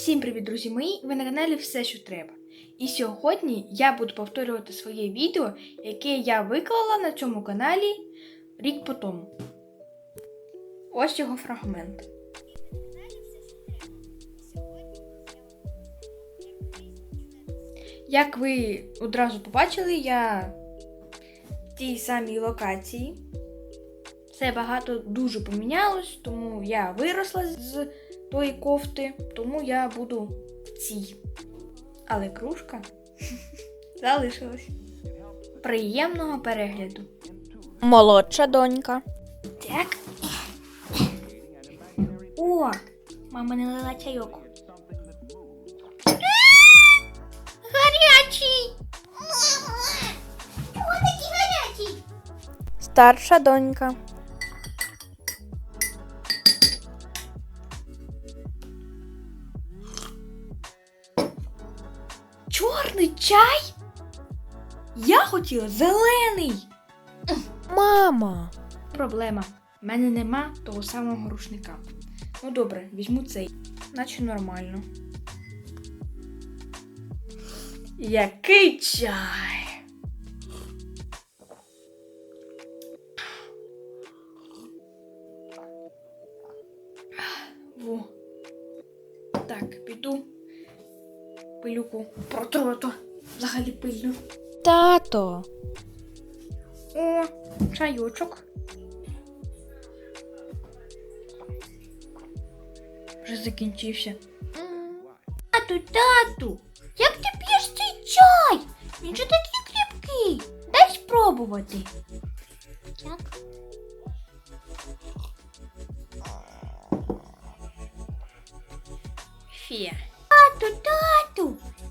Всім привіт, друзі мої! Ви на каналі Все, що треба. І сьогодні я буду повторювати своє відео, яке я виклала на цьому каналі рік по тому. Ось його фрагмент. Як ви одразу побачили, я в тій самій локації. Все багато дуже помінялось, тому я виросла з тої кофти, тому я буду в цій. Але кружка залишилась. Приємного перегляду. Молодша донька. Так. О, мама не лила чайок. Гарячий! Гарячий? Старша донька. Чорний чай? Я хотіла зелений. Мама. Проблема. В мене нема того самого рушника. Ну добре, візьму цей. Наче нормально. Який чай? Во. Так, піду. Пилюку протру, взагалі пильно. Тато. О, чайочок. Вже закінчився. Тату, тату, як ти п'єш цей чай? Він же такий кріпкий. Дай спробувати. Так. Фе. tudo, tudo.